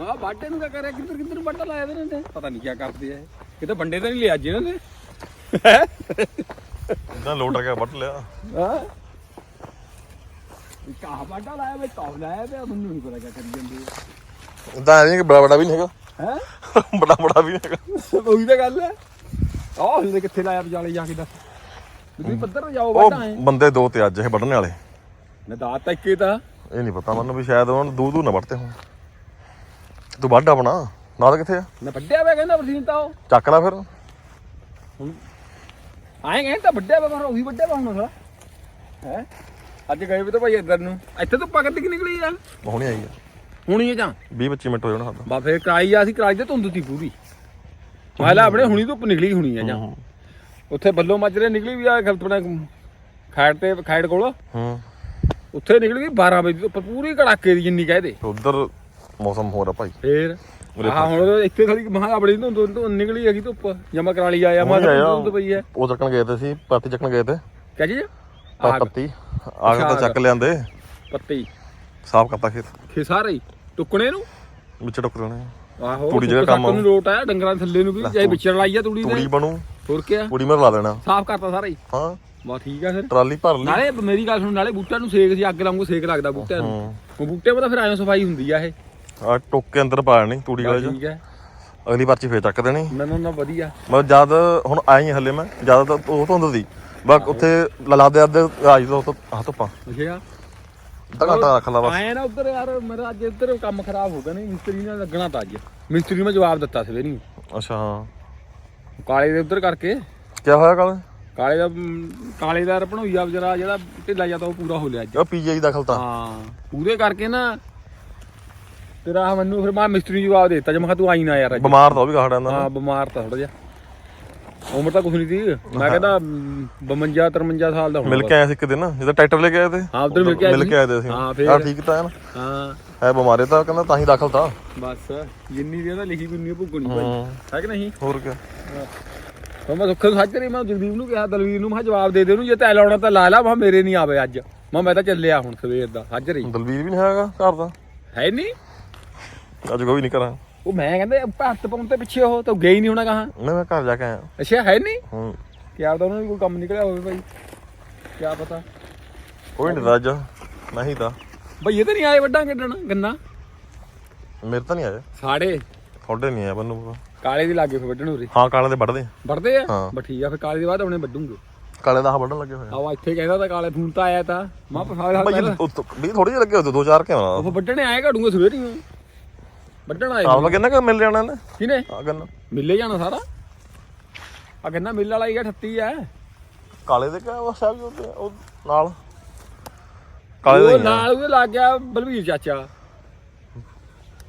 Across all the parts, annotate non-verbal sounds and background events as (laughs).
ਹਾਂ ਬਾਟੇ ਨੂੰ ਕਿਆ ਕਰਿਆ? ਕਿੱਧਰ ਕਿੱਧਰ ਬਾਟਾ ਲਾਇਆ ਇਹਨਾਂ? ਨੇ ਪਤਾ ਨਹੀਂ ਕੀ ਕਰਦੇ ਆ ਇਹ। ਕਿਤੇ ਬੰਡੇ ਤਾਂ ਨਹੀਂ ਲਿਆ ਅੱਜ ਇਹਨਾਂ ਨੇ? ਇਦਾਂ ਲੋਟ ਰਖਿਆ ਵੱਟ ਲਿਆ? ਹਾਂ। ਕਾ ਬਾਟਾ ਲਾਇਆ ਵੇ ਕੌਣ ਲਾਇਆ ਵੇ ਮੈਨੂੰ ਨਹੀਂ ਪਤਾ ਕੀ ਕਰੀ ਜਾਂਦੇ ਇਦਾਂ ਨਹੀਂ ਕਿ ਬੜਾ ਬੜਾ ਵੀ ਨਹੀਂ ਹੈਗਾ? ਹੈ? (laughs) ਬੜਾ ਬੜਾ ਵੀ ਨਹੀਂ ਹੈਗਾ? ਉਹੀ ਤਾਂ ਗੱਲ ਹੈ ਆਹ ਹਲੇ ਕਿੱਥੇ ਲਾਇਆ ਵਿਚਾਲੇ ਜਾ ਕੇ ਦੱਸ। ਤੁਸੀਂ ਪੱਧਰ ਜਾਓ ਉਹ ਬਾਟਾ ਹੈ ਬੰਦੇ ਦੋ ਤੇ ਅੱਜ ਇਹ ਵੱਢਣੇ ਵਾਲੇ। ਨਾ ਦਾਤ ਤੱਕ ਹੀ ਤਾਂ। ਇਹ ਨਹੀਂ ਪਤਾ ਮੈਨੂੰ ਵੀ ਸ਼ਾਇਦ ਉਹਨਾਂ ਦੂ ਦੂ ਨਾ ਵੱਢਤੇ ਹੋਣ। ਤੂੰ ਵੱਢ ਆਪਣਾ ਨਾਲ ਕਿੱਥੇ ਆ? ਨਾ ਵੱਡਿਆ ਵੇ ਕਹਿੰਦਾ ਬਰਸੀਨ ਤਾਂ ਉਹ। ਚੱਕ ਲੈ ਫਿਰ। ਹੁਣ ਆਏ ਕਹਿੰਦਾ ਤਾਂ ਵੱਡਿਆ ਵੇ ਪਰ ਉਹੀ ਵੱਡਿਆ ਵਾ ਹੁਣ ਹੈ? ਅੱਜ ਗਏ ਵੀ ਤਾਂ ਭਾਈ ਇੱਧਰ ਨੂੰ। ਇੱਥੇ ਤੋਂ ਪਕੜ ਕਿ ਨਿਕਲੀ ਆ? ਹੁਣੇ ਆਈ ਆ। ਹੁਣੀ ਜਾਂ? 20 25 ਮਿੰਟ ਹੋ ਜਾਣਾ ਸਾਡਾ ਬਾ ਫੇਰ ਕਰਾਈ ਆ ਸੀ ਕਰਾਈ ਤੇ ਧੁੰਦ ਤੀ ਪੂਰੀ। ਮਾਲਾ ਆਪਣੇ ਹੁਣੀ ਧੁੱਪ ਨਿਕਲੀ ਹੁਣੀ ਆ ਜਾਂ। ਉੱਥੇ ਬੱਲੋ ਮੱਜਰੇ ਨਿਕਲੀ ਵੀ ਆ ਆਪਣਾ ਖਾੜ ਤੇ ਖਾੜ ਕੋਲ। ਹੂੰ। ਉੱਥੇ ਨਿਕਲ ਗਈ 12 ਵਜੇ ਧੁੱਪ ਪੂਰੀ ਕੜਾਕੇ ਦੀ ਜਿੰਨੀ ਕਹਦੇ ਉਧਰ ਮੌਸਮ ਹੋ ਰਿਹਾ ਭਾਈ। ਫੇਰ? ਆਹ ਹੁਣ ਇੱਥੇ ਖੜੀ ਮਹਾ ਆਪਣੀ ਧੁੰਦ ਨਿਕਲੀ ਹੈਗੀ ਧੁੱਪ। ਜਮਾ ਕਰਾ ਲਈ ਆਇਆ ਮਾ। ਧੁੰਦ ਪਈ ਹੈ। ਉਹ ਚੱਕਣ ਗਏ ਤੇ ਸੀ ਪੱਤੀ ਚੱਕਣ ਗਏ ਤੇ। ਕਿਆ ਆਗ ਪੱਤੀ। ਆਗ ਤਾਂ ਚੱਕ ਲਿਆਂਦੇ। ਪੱਤੀ। ਸਾਫ਼ ਕਰਤਾ ਖੇਤ। ਖੇ ਸਾਰੇ ਹੀ। ਟੁਕਣੇ ਨੂੰ? ਵਿੱਚ ਟੁੱਕ ਦੇਣੇ ਆਹੋ ਤੂੜੀ ਜਿਹੜਾ ਕੰਮ ਨੂੰ ਲੋਟ ਆਇਆ ਡੰਗਰਾਂ ਦੇ ਥੱਲੇ ਨੂੰ ਵੀ। ਚਾਹੇ ਵਿਚੜ ਲਾਈ ਆ ਤੂੜੀ ਤੂੜੀ ਦੇ ਬਣੂ। ਹੋਰ ਕਿਆ? ਤੂੜੀ ਮਰ ਲਾ ਦੇਣਾ। ਸਾਫ਼ ਕਰਤਾ ਸਾਰਾ ਹੀ। ਹਾਂ। ਬਾ ਠੀਕ ਆ ਫਿਰ। ਟਰਾਲੀ ਭਰ ਲਈ। ਨਾਲੇ ਮੇਰੀ ਗੱਲ ਸੁਣ ਨਾਲੇ ਬੂਟਿਆਂ ਨੂੰ ਸੇਕ ਸੀ ਅੱਗ ਲਾਉਂਗੇ ਸੇਕ ਲੱਗਦਾ ਬੂਟਿਆਂ ਨੂੰ। ਬੂਟੇ ਮਾ ਤਾਂ ਫਿਰ ਐਂ ਸਫ਼ਾਈ ਹੁੰਦੀ ਆ ਇਹ। ਆ ਟੁੱਕ ਅੰਦਰ ਪਾ ਦੇਣੀ ਤੂੜੀ ਵਾਲੇ ਚ। ਠੀਕ ਹੈ। ਅਗਲੀ ਪਰਚੀ ਫੇਰ ਚੱਕ ਦੇਣੀ। ਮੈਨੂੰ ਨਾ ਵਧੀਆ। ਮੈਂ ਜਦ ਹੁਣ ਆਈ ਹੱਲੇ ਮੈਂ ਜਦ ਤਾਂ ਉਹ ਧੁੰਦ ਸੀ। ਬਸ ਉੱਥੇ ਲਾ ਦੇ ਅੱਧ ਆਜ ਤੋਂ ਹੱਥ ਧੁੱਪਾਂ। ਅੱਧਾ ਘੰਟਾ ਰੱਖ ਲਾ ਬਸ। ਆਏ ਨਾ ਉੱਧਰ ਯਾਰ ਮੇਰਾ ਅੱਜ ਇੱਧਰ ਕੰਮ ਖਰਾਬ ਹੋ ਗਿਆ ਨਹੀਂ ਮਿਸਤਰੀ ਨਾਲ ਲੱਗਣਾ ਤਾਂ ਅੱਜ। ਮਿਸਤਰੀ ਨੂੰ ਮੈਂ ਜਵਾਬ ਦਿੱਤਾ ਸਵੇਰੇ ਨੂੰ ਅੱਛਾ ਹਾਂ। ਕਾਲੇ ਦੇ ਉੱਧਰ ਕਰਕੇ। ਕੀ ਹੋਇਆ ਕੱਲ? ਕਾਲੇ ਦਾ ਕਾਲੇ ਦਾ ਭਣੋਈਆ ਵਿਚਾਰਾ ਜਿਹੜਾ ਢਿੱਲਾ ਜਾਂਦਾ ਉਹ ਪੂਰਾ ਹੋ ਲਿਆ ਅੱਜ। ਉਹ ਪੀਜੀਆਈ ਦਾਖਲ ਤਾਂ। ਹਾਂ ਪੂਰੇ ਕਰਕੇ ਨਾ ਤੇਰਾ ਮੈਨੂੰ ਫਿਰ ਮੈਂ ਮਿਸਤਰੀ ਨੂੰ ਜਵਾਬ ਦੇ ਦਿੱਤਾ ਜੇ ਮੈਂ ਕਿਹਾ ਤੂੰ ਆਈ ਨਾ ਯਾਰ ਅੱਜ। ਬਿਮਾਰ ਤਾਂ ਉਹ ਵੀ ਖਾੜਾ ਹਾਂ ਬਿਮਾਰ ਤਾਂ ਥੋੜਾ ਜਿਹਾ। ਉਮਰ ਤਾਂ ਕੁਛ ਨਹੀਂ ਸੀ। ਮੈਂ ਕਹਿੰਦਾ 52 53 ਸਾਲ ਦਾ ਹੋਣਾ ਮਿਲ ਕੇ ਆਏ ਸੀ ਇੱਕ ਦਿਨ ਜਦੋਂ ਟਰੈਕਟਰ ਲੈ ਕੇ ਆਏ ਤੇ। ਹਾਂ ਉੱਧਰ ਮਿਲ ਕੇ ਆਏ ਮਿਲ ਸੀ। ਕੇ ਆਏ ਤੇ ਅਸੀਂ। ਹਾਂ, ਫੇਰ। ਠੀਕ ਤਾਂ ਹੈ ਨਾ। ਹਾਂ। ਹੈ ਬਿਮਾਰੇ ਤਾਂ ਕਹਿੰਦਾ ਤਾਂ ਹੀ ਦਾਖਲ ਤਾਂ। ਬਸ ਜਿੰਨੀ ਦੀ ਉਹਦਾ ਲਿਖੀ ਗੁੰਨੀ ਭੁਗਣੀ ਭਾਈ ਹੂੰ। ਹੈ ਕਿ ਨਹੀਂ? ਹੋਰ ਕੀ ਤਾਂ ਮੈਂ ਸੁੱਖੇ ਨੂੰ ਸੱਚ ਕਰੀ ਮੈਂ ਜਗਦੀਪ ਨੂੰ ਕਿਹਾ ਦਲਵੀਰ ਨੂੰ ਮੈਂ ਕਿਹਾ ਜਵਾਬ ਦੇ ਦੇ ਉਹਨੂੰ ਜੇ ਤੈ ਲਾਉਣਾ ਤਾਂ ਲਾ ਲਾ ਮੈਂ ਕਿਹਾ ਮੇਰੇ ਨਹੀਂ ਆਵੇ ਅੱਜ। ਮੈਂ ਮੈਂ ਤਾਂ ਚੱਲਿਆ ਹੁਣ ਸਵੇਰ ਦਾ ਹਾਜ਼ਰ ਹੀ ਦਲਵੀਰ ਵੀ ਨਹੀਂ ਹੈਗਾ ਘਰ ਦਾ। ਹੈ ਨਹੀਂ ਅੱਜ ਕੋਈ ਨਹੀਂ ਕਰਾਂ। ਉਹ ਮੈਂ ਕਹਿੰਦੇ ਭੱਤ ਪਾਉਣ ਤੇ ਪਿੱਛੇ ਉਹ ਤਾਂ ਗਈ ਨਹੀਂ ਹੋਣਾ ਕਹਾਂ। ਨਹੀਂ ਮੈਂ ਘਰ ਜਾ ਕੇ ਆਇਆ। ਅੱਛਾ ਹੈ ਨਹੀਂ? ਹੂੰ। ਕਿ ਆਪਦਾ ਉਹਨਾਂ ਨੂੰ ਕੋਈ ਕੰਮ ਨਿਕਲਿਆ ਹੋਵੇ ਭਾਈ ਕੀ ਪਤਾ। ਕੋਈ ਨਹੀਂ ਅੱਜ। ਨਹੀਂ ਤਾਂ। ਬਈ ਇਹ ਤਾਂ ਨਹੀਂ ਆਏ ਵੱਡਾ ਕੱਢਣ ਗੰਨਾ? ਮੇਰੇ ਤਾਂ ਨਹੀਂ ਆਇਆ ਸਾੜੇ ਤੁਹਾਡੇ ਨਹੀਂ ਆਇਆ ਮੈਨੂੰ ਕਾਲੇ ਦੀ ਲਾਗੇ ਫਿਰ ਵੱਢਣ ਉਰੇ। ਹਾਂ ਕਾਲੇ ਦੇ ਵੱਢਦੇ ਵੱਢਦੇ ਆ? ਹਾਂ। ਬਸ ਠੀਕ ਆ ਫਿਰ ਕਾਲੇ ਦੇ ਬਾਅਦ ਆਪਣੇ ਵੱਢੂਗੇ। ਕਾਲੇ ਦਾ ਆਹ ਵੱਢਣ ਲੱਗੇ ਹੋਏ ਆ। ਆਵਾ ਇੱਥੇ ਕਹਿੰਦਾ ਤਾਂ ਕਾਲੇ ਫੋਨ ਤਾਂ ਆਇਆ ਤਾਂ। ਮੈਂ ਪਸਾਲ ਭਾਈ ਵੀ ਥੋੜੀ ਜਿਹੀ ਲੱਗੇ ਹੋਏ ਦੋ ਚਾਰ ਕੇ ਉਹ ਵੱਢਣੇ ਆਏ ਘੜੂਗੇ ਸਵੇਰ ਹੀ ਵੱਢਣ ਆਏ ਆਪ ਕਿੰਨਾ ਕਿ ਮਿਲ ਜਾਣਾ ਨੇ। ਕਿਨੇ ਆ ਗੰਨਾ ਮਿੱਲੇ ਜਾਣਾ ਸਾਰਾ? ਆ ਗੰਨਾ ਮਿੱਲ ਵਾਲਾ ਹੀ ਆ 38 ਆ। ਕਾਲੇ ਦੇ ਕਿਆ ਉਹ ਸਾਹਿਬ ਉਹ ਨਾਲ। ਕਾਲੇ ਦੇ ਉਹ ਨਾਲ ਉਹਦੇ ਲੱਗ ਗਿਆ ਬਲਵੀਰ ਚਾਚਾ।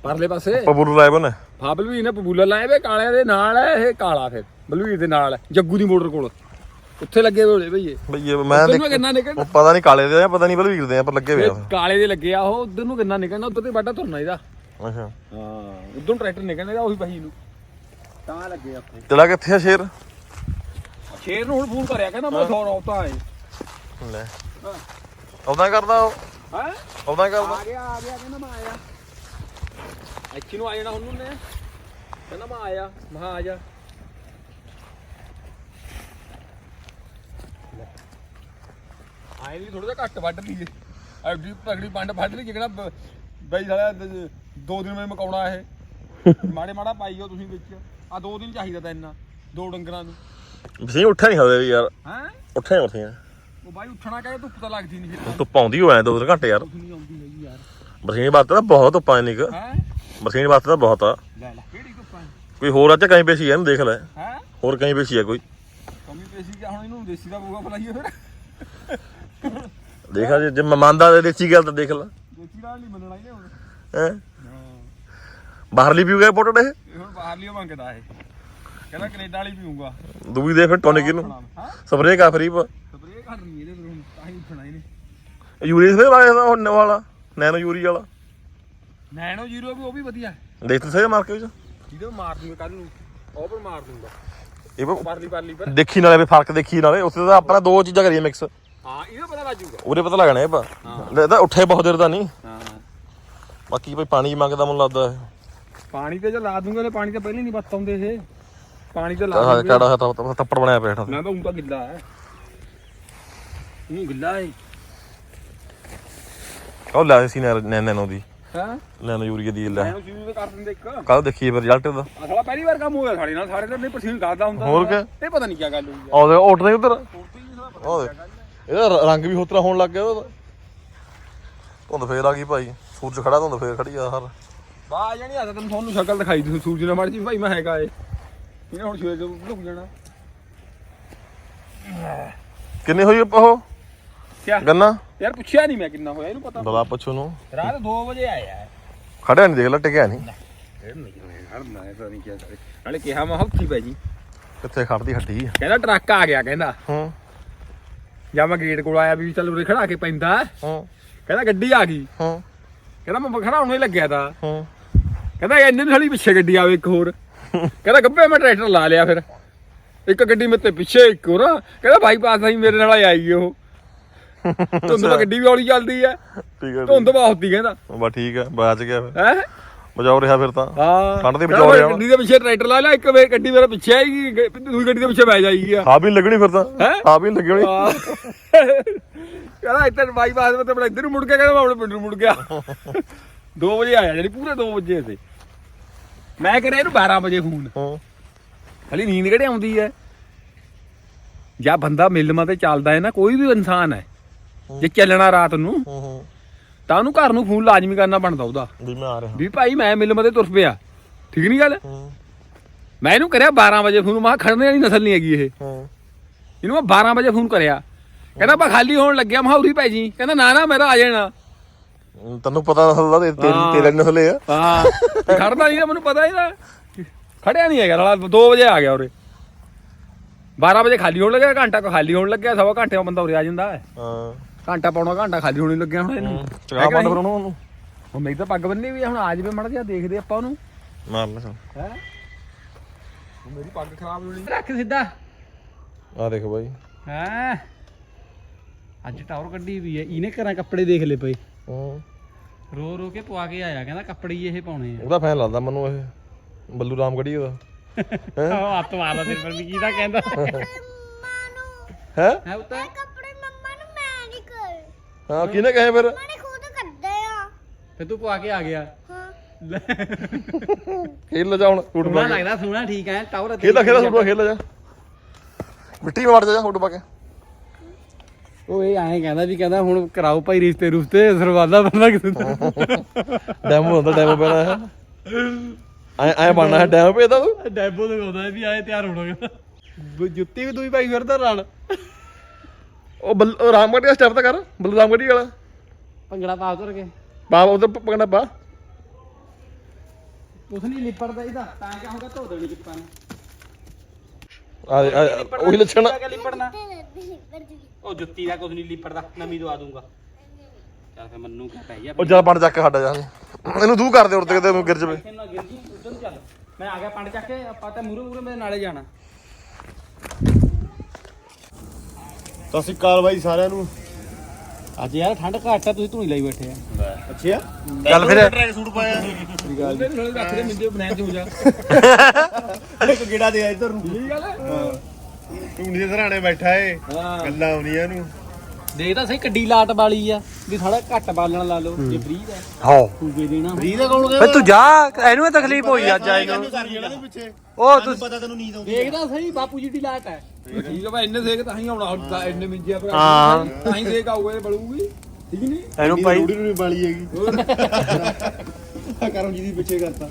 ਪਰਲੇ ਪਾਸੇ। ਪਪੂਰ ਲਾਇਬ ਨੇ। ਹਾਂ ਬਲਵੀਰ ਨੇ ਪਪੂਲਾ ਲਾਇਆ ਵੇ ਕਾਲਿਆਂ ਦੇ ਨਾਲ ਹੈ ਇਹ ਕਾਲਾ ਫਿਰ। ਬਲਵੀਰ ਦੇ ਨਾਲ ਜੱਗੂ ਦੀ ਮੋਟਰ ਕੋਲ। ਉੱਥੇ ਲੱਗੇ ਹੋਏ ਭਈਏ ਇਹ। ਮੈਂ ਦੇਖ ਗੰਨਾ ਨਿਕਲ ਉਹ ਪਤਾ ਨਹੀਂ ਕਾਲੇ ਦੇ ਆ ਪਤਾ ਨਹੀਂ ਬਲਵੀਰ ਦੇ ਆ ਪਰ ਲੱਗੇ ਹੋਏ ਆ। ਕਾਲੇ ਦੇ ਲੱਗੇ ਆ ਉਹ ਉਧਰ ਨੂੰ ਗੰਨਾ ਨਿਕਲਣਾ ਉਧਰ ਤੇ ਬਾਟਾ ਤੁਰਨਾ ਇਹਦਾ। ਅੱਛਾ। ਹਾਂ ਉਧਰੋਂ ਟਰੈਕਟਰ ਨਿਕਲਣਾ ਇਹਦਾ ਉਹੀ ਪਹੀ ਨੂੰ। ਤਾਂ ਲੱਗੇ ਆਪਣੇ ਚਲਾ ਕਿੱਥੇ ਆ ਸ਼ੇਰ? ਸ਼ੇਰ ਨੂੰ ਹੁਣ ਫੋਨ ਕਰਿਆ ਕਹਿੰਦਾ ਮੈਂ ਸੌ ਰੌਤਾ ਆਏ ਲੈ। ਉਦਾਂ ਕਰਦਾ ਉਹ? ਹੈ? ਉਦਾਂ ਕਰਦਾ? ਆ ਗਿਆ ਆ ਗਿਆ ਕਹਿੰਦਾ ਮੈਂ ਆਇਆ। ਇੱਥੇ ਨੂੰ ਆ ਜਾਣਾ ਉਹਨੂੰ। ਨੇ ਕਹਿੰਦਾ ਮੈਂ ਆਇਆ ਮੈਂ ਕਿਹਾ ਆ ਜਾ। ਆਏ ਵੀ ਥੋੜਾ ਜਿਹਾ ਘੱਟ ਵੱਢ ਲਈਏ ਐਡੀ ਤਗੜੀ ਪੰਡ ਵੱਢ ਲਈ ਜਿਹੜਾ ਬ- ਬਈ ਸਾਲਾ ਦ- ਦੋ ਦਿਨ ਮੈਂ ਮਕਾਉਣਾ ਇਹ। ਮਾੜੇ ਮਾੜਾ ਪਾਈਓ ਤੁਸੀਂ ਵਿੱਚ। ਆ ਦੋ ਦਿਨ ਚਾਹੀਦਾ ਤਾਂ ਇੰਨਾ ਦੋ ਡੰਗਰਾਂ ਨੂੰ। ਤੁਸੀਂ ਉੱਠਿਆ ਨਹੀਂ ਹਵੇ ਯਾਰ। ਹੈ? ਉੱਠਿਆ ਨਹੀਂ ਉੱਠਿਆ। ਉਹ ਬਾਈ ਉੱਠਣਾ ਕਹੇ ਧੁੱਪ ਤਾਂ ਲੱਗਦੀ ਨਹੀਂ ਫਿਰ। ਤੂੰ ਪਾਉਂਦੀ ਹੋਇਆ ਦੋ ਦੋ ਘੰਟੇ ਯਾਰ। ਧੁੱਪ ਨਹੀਂ ਆਉਂਦੀ ਹੈਗੀ ਯਾਰ। ਬਰਸੀਨ ਬਾਤ ਤਾਂ ਬਹੁਤ ਉੱਪਾ ਇੰਨੀ ਕੁ। ਹੈ? ਬਰਸੀਨ ਬਾਤ ਤਾਂ ਬਹੁਤ ਆ। ਲੈ ਲੈ ਕਿਹੜੀ ਧੁੱਪ ਕੋਈ ਹੋਰ ਅੱਜ ਕਹੀਂ ਪੇਸ਼ੀ ਹੈ ਇਹਨੂੰ ਦੇਖ ਲੈ। ਹੈ? ਹੋਰ ਕਹੀਂ ਪੇਸ਼ੀ ਹੈ ਕੋਈ। ਕਮੀ ਪੇਸੀ ਕਿ ਹੁਣ ਇਹਨੂੰ ਦੇਸੀ ਦਾ ਬੂਗਾ ਫਲਾਈਏ ਫਿਰ। ਦੇਖ ਆ ਜੇ- ਜੇ ਮੰਨਦਾ ਦੇਸੀ ਗੱਲ ਤਾਂ ਦੇਖ ਲੈ। ਦੇਸੀ ਨਾਲ ਨਹੀਂ ਮੰਨਣਾ ਇਹਨੇ ਹੁਣ। ਹਾਂ? ਬਾਹਰਲੀ ਵੀ ਗਏ ਪੋਟੜੇ ਇਹ? ਹੁਣ ਬਾਹਰਲੀ ਓ ਮੰਗਦਾ ਇਹ। ਕਹਿੰਦਾ ਕੈਨੇਡਾ ਵਾਲੀ ਪੀਊਂਗਾ। ਦੂਈ ਦੇ ਫਿਰ ਟੋਨਿਕ ਨੂੰ ਹਾਂ। ਸਪਰੇਅ ਕਾ ਫਰੀ ਸਪਰੇਅ ਕਰ ਰਹੀ ਇਹਦੇ ਫਿਰ ਹੁਣ ਤਾਂ ਹੀ ਉੱਠਣਾ ਇਹਨੇ। ਯੂਰੀਆ ਸਪਰੇਅ ਵਾਲਾ ਹੁਣ ਵਾਲਾ ਨੈਨੋ ਯੂਰੀ ਵਾਲਾ। ਨੈਣੋ ਜ਼ੀਰੋ ਵੀ ਉਹ ਵੀ ਵਧੀਆ। ਦੇਖ ਤੇ ਸਹੀ ਮਾਰਕੇ ਵਿੱਚ। ਜਿਹਦੇ ਮਾਰ ਦੂੰਗਾ ਕੱਲ ਨੂੰ ਉਹ ਪਰ ਮਾਰ ਦੂੰਗਾ। ਇਹ ਪ- ਪਰਲੀ ਪਰਲੀ ਪਰ। ਦੇਖੀ ਨਾਲੇ ਵੀ ਫ਼ਰਕ ਦੇਖੀ ਨਾਲੇ ਉੱਥੇ ਤਾਂ ਆਪਣਾ ਦੋ ਚੀਜ਼ਾਂ ਕਰੀਏ ਮਿਕਸ ਹਾਂ ਇਹਦਾ ਪਤਾ ਲੱਜੂਗਾ ਉਹਦੇ ਪਤਾ ਲੱਗਣਾ ਇਹ ਪਾ ਇਹਦਾ ਉੱਠੇ ਬਹੁਤ ਦੇਰ ਦਾ ਨਹੀਂ। ਹਾਂ। ਬਾਕੀ ਭਾਈ ਪਾਣੀ ਮੰਗਦਾ ਮੈਨੂੰ ਲੱਗਦਾ ਇਹ। ਪਾਣੀ ਤੇ ਜੇ ਲਾ ਦੂੰਗਾ ਤੇ ਪਾਣੀ ਤਾਂ ਪਹਿਲਾਂ ਨਹੀਂ ਬੱਤ ਆਉਂਦੇ ਇਹ। ਪਾਣੀ ਤੇ ਲਾ ਆਹ ਦੂੰਗੇ। ਥੱਪੜ ਬਣਿਆ ਪਿਆ ਹੇਠਾਂ ਤੇ। ਮੈਂ ਤਾਂ ਊਂ ਤਾਂ ਗਿੱਲਾ ਹੈ। ਉਹ ਗਿੱਲਾ ਹੈ। ਉਹ ਲੈ ਸੀ ਨੇ ਨੈਨੋ ਦੀ। ਹਾਂ? ਨੈਨੋ ਯੂਰੀਆ ਦੀ ਲੈ। ਮੈਂ ਉਹ ਸ਼ੁਰੂ ਕਰ ਦਿੰਦੇ ਇੱਕ। ਕੱਲ ਦੇਖੀਏ ਫਿਰ ਰਿਜ਼ਲਟ ਉਹਦਾ ਅਸਲਾ ਪਹਿਲੀ ਵਾਰ ਕੰਮ ਹੋਇਆ ਸਾਡੇ ਨਾਲ। ਸਾਡੇ ਨਾਲ ਨਹੀਂ ਪਸੀਨ ਕਰਦਾ ਹੁੰਦਾ। ਹੋਰ ਕਿਆ? ਇਹ ਪਤਾ ਨਹੀਂ ਕੀ ਗੱਲ ਹੋਈ ਉਹਦੇ ਉੱਠ ਨਹੀਂ ਉਧਰ ਕੁਰਤੀ ਵੀ ਸਾਲਾ ਪਤਾ ਉਹ ਨੀ ਦੇਖ। ਕਿਆ ਗੱਲ ਹੈ। ਇਹਦਾ ਰ- ਰੰਗ ਵੀ ਹੋਤਰਾ ਹੋਣ ਲੱਗ ਗਿਆ ਉਹਦਾ। ਧੁੰਦ ਫੇਰ ਆ ਗਈ ਭਾਈ। ਸੂਰਜ ਖੜਾ ਧੁੰਦ ਫੇਰ ਖੜੀ ਆ ਹਰ। ਵਾਹ ਜਾਨੀ ਆਦਾ ਤੈਨੂੰ ਤੁਹਾਨੂੰ ਸ਼ਕਲ ਦਿਖਾਈ ਦੀ ਸੂਰਜ ਨੇ ਮਾੜੀ ਜੀ ਭਾਈ ਮੈਂ ਹੈਗਾ ਏ। ਇਹਨੇ ਹੁਣ ਸਵੇਰ ਤੋਂ ਲੁਕ ਜਾਣਾ। ਕਿੰਨੇ ਹੋਈ ਉਹ? ਕਿਆ? ਗੰਨਾ? ਯਾਰ ਪੁੱਛਿਆ ਨਹੀਂ ਮੈਂ ਕਿੰਨਾ ਹੋਇਆ ਇਹਨੂੰ ਪਤਾ। ਦਲਾ ਪੁੱਛੋ ਨੂੰ। ਰਾਤ 2 ਵਜੇ ਆਇਆ ਹੈ। ਖੜਿਆ ਨਹੀਂ ਦੇਖ ਲੈ ਟਿਕਿਆ ਨਹੀਂ ਇਹ ਨਹੀਂ ਹੈ ਤਾਂ ਨਹੀਂ ਕਿਹਾ ਕਰੇ ਨਾਲੇ ਕਿਹਾ ਮੈਂ ਹੱਥੀ ਪੈ ਜੀ। ਕਿੱਥੇ ਖੜਦੀ ਹੱਡੀ ਆ? ਕਹਿੰਦਾ ਟਰੱਕ ਆ ਗਿਆ ਕਹਿੰਦਾ। ਹੂੰ। ਜਾਂ ਮੈਂ ਗੇਟ ਕੋਲ ਆਇਆ ਵੀ ਚੱਲ ਉਰੇ ਖੜਾ ਕੇ ਪੈਂਦਾ। ਹੂੰ। ਕਹਿੰਦਾ ਗੱਡੀ ਆ ਗਈ। ਹੂੰ। ਕਹਿੰਦਾ ਮੈਂ ਖੜਾਉਣੇ ਲੱਗਿਆ ਤਾਂ। ਹੂੰ। ਕਹਿੰਦਾ ਇੰਨੇ ਨੂੰ ਸਾਲੀ ਪਿੱਛੇ ਗੱਡੀ ਆਵੇ ਇੱਕ ਹੋਰ। ਕਹਿੰਦਾ ਗੱਬੇ ਮੈਂ ਟਰੈਕਟਰ ਲਾ ਲਿਆ ਫਿਰ। ਇੱਕ ਗੱਡੀ ਮੇਰੇ ਪਿੱਛੇ ਇੱਕ ਹੋਰ। ਕਹਿੰਦਾ ਬਾਈਪਾਸ ਨਹੀਂ ਮੇਰੇ ਨਾਲ ਆਈ ਉਹ। ਧੁੰਦ ਵਿੱਚ ਗੱਡੀ ਵੀ ਹੌਲੀ ਚੱਲਦੀ ਹੈ ਠੀਕ ਹੈ ਧੁੰਦ ਬਹੁਤ ਹੁੰਦੀ ਕਹਿੰਦਾ। ਬਾ ਠੀਕ ਹੈ ਬਚ ਗਿਆ ਫਿਰ। ਹੈ? ਬਚਾਓ ਰਿਹਾ ਫਿਰ ਤਾਂ। ਹਾਂ। ਠੰਡ ਦੇ ਬਚਾਓ ਰਿਹਾ ਗੱਡੀ ਦੇ ਪਿੱਛੇ ਟਰੈਕਟਰ ਲਾ ਲਿਆ ਇੱਕ ਵੇ ਗੱਡੀ ਮੇਰੇ ਪਿੱਛੇ ਆਏਗੀ ਦੂਜੀ ਗੱਡੀ ਦੇ ਪਿੱਛੇ ਬਹਿ ਜਾਏਗੀ ਆ। ਆ ਵੀ ਲੱਗਣੀ ਫਿਰ ਤਾਂ। ਹੈਂ? ਆ ਵੀ ਨੀ ਲੱਗੀ ਹੋਣੀ। ਹਾਂ। ਕਹਿੰਦਾ ਇੱਥੇ ਬਾਈਪਾਸ ਮੈਂ ਤੇ ਇੱਧਰ ਮੁੜ ਕੇ ਕਹਿੰਦਾ ਮੈਂ ਆਪਣੇ ਪਿੰਡ ਨੂੰ ਮੁੜ ਗਿਆ। (laughs) 2 ਵਜੇ ਆਇਆ ਜਿਹੜੀ ਪੂਰੇ 2 ਵਜੇ ਸੀ ਮੈਂ ਕਰਿਆ ਇਹਨੂੰ 12 ਵਜੇ ਫੋਨ। ਹੂੰ। ਹਲੀ ਨੀਂਦ ਕਿਹੜੇ ਆਉਂਦੀ ਹੈ? ਜਾਂ ਬੰਦਾ ਮਿਲਮਾ ਤੇ ਚੱਲਦਾ ਹੈ ਨਾ ਕੋਈ ਵੀ ਇਨਸਾਨ ਹੈ ਜੇ ਚੱਲਣਾ ਰਾਤ ਨੂੰ ਹੂੰ ਹੂੰ। ਤਾਂ ਉਹਨੂੰ ਘਰ ਨੂੰ ਫੋਨ ਲਾਜ਼ਮੀ ਕਰਨਾ ਬਣਦਾ ਉਹਦਾ। ਵੀ ਮੈਂ ਆ ਰਿਹਾ। ਵੀ ਭਾਈ ਮੈਂ ਮਿਲਮਾ ਤੇ ਤੁਰ ਪਿਆ। ਠੀਕ ਨਹੀਂ ਗੱਲ? ਹੂੰ। ਮੈਂ ਇਹਨੂੰ ਕਰਿਆ 12 ਵਜੇ ਫੋਨ ਮਾ ਖੜਨੇ ਵਾਲੀ ਨਸਲ ਨਹੀਂ ਹੈਗੀ ਇਹ। ਹੂੰ। ਇਹਨੂੰ ਮੈਂ 12 ਵਜੇ ਫੋਨ ਕਰਿਆ। ਕਹਿੰਦਾ ਬਾ ਖਾਲੀ ਹੋਣ ਲੱਗਿਆ। ਮਹਾਉਰੀ ਪੈ ਜੀ। ਕਹਿੰਦਾ ਨਾ ਨਾ ਮੇਰਾ ਆ ਜਾਣਾ। ਤੈਨੂੰ ਪਤਾ ਨਸਲ ਦਾ ਤੇ- ਤੇਰੀ। ਤੇਰੇ ਨਸਲੇ ਆ। ਹਾਂ। ਖੜਦਾ ਨਹੀਂ ਮੈਨੂੰ ਪਤਾ ਹੀ ਨਾ। ਖੜਿਆ ਨਹੀਂ ਹੈਗਾ ਨਾਲਾ 2 ਵਜੇ ਆ ਗਿਆ ਉਰੇ। 12 ਵਜੇ ਖਾਲੀ ਹੋਣ ਲੱਗਿਆ ਘੰਟਾ ਕੁ ਖਾਲੀ ਹੋਣ ਲੱਗਿਆ ਸਵਾ ਘੰਟੇ ਬਾਅਦ ਬੰਦਾ ਉਰੇ ਆ ਜਾਂਦਾ। ਹੈ। ਹਾਂ ਘੰਟਾ ਪੌਣਾ ਘੰਟਾ ਖਾਲੀ ਹੋਣ ਲੱਗਿਆ ਹੁਣ ਇਹਨੂੰ। ਚਗਾ ਬੰਦ ਫਿਰ ਉਹਨੂੰ। ਹੁਣ ਮੇਰੀ ਤਾਂ ਪੱਗ ਬੰਨੀ ਵੀ ਹੁਣ ਆ ਜਵੇ ਮੜ ਜਾ ਦੇਖਦੇ ਆਪਾਂ ਉਹਨੂੰ। ਮਾਰ ਲੈ ਚੱਲ। ਹੈ? ਮੇਰੀ ਪੱਗ ਖਰਾਬ ਹੋਣੀ ਰੱਖ ਸਿੱਧਾ। ਆ ਦੇਖ ਬਾਈ। ਹੈ? ਅੱਜ ਟਾਵਰ ਕੱਢੀ ਵੀ ਹੈ ਇਹਨੇ ਘਰਾਂ ਕੱਪੜੇ ਦੇਖ ਲੈ ਪਏ। ਹੂੰ। ਰੋ ਰੋ ਕੇ ਪਵਾ ਕੇ ਆਇਆ ਕਹਿੰਦਾ ਕੱਪੜੇ ਹੀ ਇਹ ਪਾਉਣੇ ਉਹਦਾ ਫੈਨ ਲੱਗਦਾ ਮੈਨੂੰ ਇਹ ਬੱਲੂ ਰਾਮ ਗੜੀ ਉਹਦਾ ਆ ਹੱਥ ਮਾਰਦਾ ਤੇਰੇ ਪਰ ਵੀ ਕੀ ਦਾ ਕਹਿੰਦਾ। ਹੈ? ਹੈ? ਉੱਤਾ ਕੱਪੜੇ ਮੰਮਾ ਨੂੰ ਮੈਂ ਨਹੀਂ ਕਰ। ਹਾਂ ਕਿਹਨੇ ਕਹੇ ਫਿਰ? ਮਾਨੇ ਖੁਦ ਕਰਦੇ ਆ। ਫਿਰ ਤੂੰ ਪਵਾ ਕੇ ਆ ਗਿਆ। ਹਾਂ। ਖੇਲ ਲੈ ਜਾ ਹੁਣ ਸੂਟ ਪਾ ਸੋਹਣਾ ਕੇ। ਲੱਗਦਾ ਸੋਹਣਾ ਠੀਕ ਹੈ ਟਾਵਰ ਖੇਲਾ ਖੇਲਾ ਸੂਟ ਪਾ ਕੇ ਖੇਲ ਲੈ ਜਾ। ਮਿੱਟੀ ਵਿੱਚ ਵੜ ਜਾ ਸੂਟ ਪਾ ਕੇ। ਉਹ ਇਹ ਐਂ ਕਹਿੰਦਾ ਵੀ ਕਹਿੰਦਾ ਹੁਣ ਕਰਾਓ ਭਾਈ ਰਿਸ਼ਤੇ ਰੁਸ਼ਤੇ ਸਰਵਾਦਾ ਬੰਦਾ ਕਿਸੇ ਦਾ। ਡੈਮੋ ਹੁੰਦਾ ਡੈਮੋ ਪੈਣਾ ਹੈ। ਐ ਐ ਬਣਨਾ ਹੈ ਡੈਮੋ ਭੇਜਦਾ ਤੂੰ? ਤੇ ਕਹਿੰਦਾ ਵੀ ਆਏ ਤਿਆਰ ਹੋਣਾ ਜੁੱਤੀ ਵੀ ਤੂੰ ਹੀ ਪਾਈ ਫਿਰਦਾ ਨਾਲ। ਉਹ ਬੱਲ ਉਹ ਰਾਮਗੜੀ ਦਾ ਸਟੈਪ ਤਾਂ ਕਰ ਬੱਲੂ ਰਾਮਗੜੀ ਵਾਲਾ। ਭੰਗੜਾ ਪਾ ਉਤਰ ਕੇ। ਬਾ ਉਧਰ ਪਕੜਨਾ ਪਾ। ਕੁਛ ਨਹੀਂ ਲਿਪੜਦਾ ਇਹਦਾ। ਤਾਂ ਕਿਆ ਹੋਗਾ ਧੋ ਦੇਣੀ ਕਿਪਾਂ ਨੇ। ਆ ਆ ਉਹੀ ਲੱਛਣ ਆ। ਲਿਪੜਨਾ? ਜੀ ਉਹ ਜੁੱਤੀ ਦਾ ਕੁਛ ਨਹੀਂ ਲਿਪੜਦਾ ਨਵੀਂ ਦਵਾ ਦੂੰਗਾ ਚੱਲ ਫੇ ਮੰਨੂ ਕਿਆ ਪੈ ਗਿਆ ਉਹ ਜਾ ਬਣ ਚੱਕ ਸਾਡਾ ਜਾ ਇਹਨੂੰ ਦੂ ਕਰ ਦੇ ਕਿਤੇ ਗਿਰ ਜਵੇ। ਇੱਥੇ ਨਾ ਗਿਰ ਜੀ ਉਧਰ ਨੂੰ ਚੱਲ। ਮੈਂ ਆ ਗਿਆ ਪੰਡ ਚੱਕ ਕੇ ਆਪਾਂ ਤਾਂ ਮੂਰੇ ਮੂਰੇ ਮੇਰੇ ਨਾਲੇ ਜਾਣਾ। ਸਤਿ ਸ਼੍ਰੀ ਅਕਾਲ ਬਾਈ ਸਾਰਿਆਂ ਨੂੰ। ਅੱਜ ਯਾਰ ਠੰਡ ਘੱਟ ਆ ਤੁਸੀਂ ਧੂਣੀ ਲਈ ਬੈਠੇ ਆ। ਅੱਛਾ। ਚੱਲ ਫਿਰ। ਟਰੈਕ ਸੂਟ ਪਾਇਆ ਉਹਦੇ ਨਾਲੇ ਰੱਖ ਦੇ ਮਿੰਦੇ ਤੇ ਹੋ ਜਾ। (laughs) ਇੱਕ ਗੇੜਾ ਦੇ ਇੱਧਰ ਨੂੰ। ਠੀਕ ਗੱਲ ਹੈ। ਟੂਣੀ ਦੇ ਸਰਾਣੇ ਬੈਠਾ ਏ। ਗੱਲਾਂ ਆਉਣੀਆਂ ਨੂੰ ਦੇਖ ਤਾਂ ਸਹੀ ਕੱਡੀ ਲਾਟ ਵਾਲੀ ਆ ਵੀ ਥੋੜਾ ਘੱਟ ਬਾਲਣ ਲਾ ਲਓ ਜੇ ਫ੍ਰੀ ਦਾ ਹਾਂ। ਸੂਬੇ ਦੇਣਾ। ਫਰੀ ਦਾ ਕੌਣ ਫੇ ਤੂੰ ਜਾ ਇਹਨੂੰ ਇਹ ਤਕਲੀਫ ਹੋਈ ਅੱਜ ਦੇ ਪਿੱਛੇ। ਉਹ ਤੂੰ ਪਤਾ ਤੈਨੂੰ ਨੀਂਦ ਆਉਂਦੀ ਦੇਖਦਾ ਸਹੀ ਬਾਪੂ ਜੀ ਦੀ ਲਾਟ ਹੈ ਠੀਕ ਹੈ। ਭਾਈ ਇੰਨੇ ਸੇਕ ਤਾਂ ਹੀ ਆਉਣਾ ਹੁਣ ਤਾਂ ਇੰਨੇ ਮਿੰਜਿਆ ਭਰਾ। ਹਾਂ। ਤਾਂ ਹੀ ਸੇਕ ਆਊਗਾ ਇਹ ਬਲੂਗੀ। ਠੀਕ ਨਹੀਂ? ਇਹਨੂੰ ਭਾਈ ਰੂੜੀ ਨੂੰ ਬਾਲੀ ਹੈਗੀ। ਕਰਮ ਜੀ ਦੀ ਪਿੱਛੇ ਕਰਤਾ।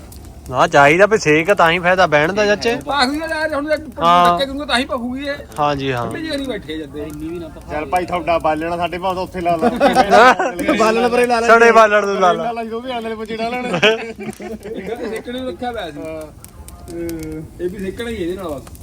ਨਾ ਚਾਹੀਦਾ ਵੀ ਸੇਕ ਤਾਂ ਹੀ ਫਾਇਦਾ ਬਹਿਣ ਦਾ ਚਾਚੇ। ਪਾਖਦੀ ਯਾਰ ਹੁਣ ਹਾਂ। ਟੱਕੇ ਦੂੰਗਾ ਤਾਂ ਹੀ ਪਖੂਗੀ ਇਹ। ਹਾਂਜੀ ਹਾਂ। ਤੇ ਜੇ ਨਹੀਂ ਬੈਠੇ ਜਾਂਦੇ ਇੰਨੀ ਵੀ ਨਾ ਪਖਾ ਚੱਲ ਭਾਈ ਤੁਹਾਡਾ ਬਾਲਣਾ ਸਾਡੇ ਭਾਵੇਂ ਤਾਂ ਉੱਥੇ ਲਾ ਲਾ। ਬਾਲਣ ਪਰੇ ਲਾ ਲੈ ਸੜੇ ਬਾਲਣ ਨੂੰ ਲਾ ਲਾ। ਲਾ ਜੋ ਵੀ ਆਲੇ ਪੁੱਛੇ ਡਾਲਣ ਇੱਕ ਤੇ ਸੇਕਣੇ ਨੂੰ ਰੱਖਿਆ ਹੋਇਆ ਸੀ। ਇਹ ਵੀ ਸੇਕਣਾ ਹੀ ਇਹਦੇ ਨਾਲ ਬਸ।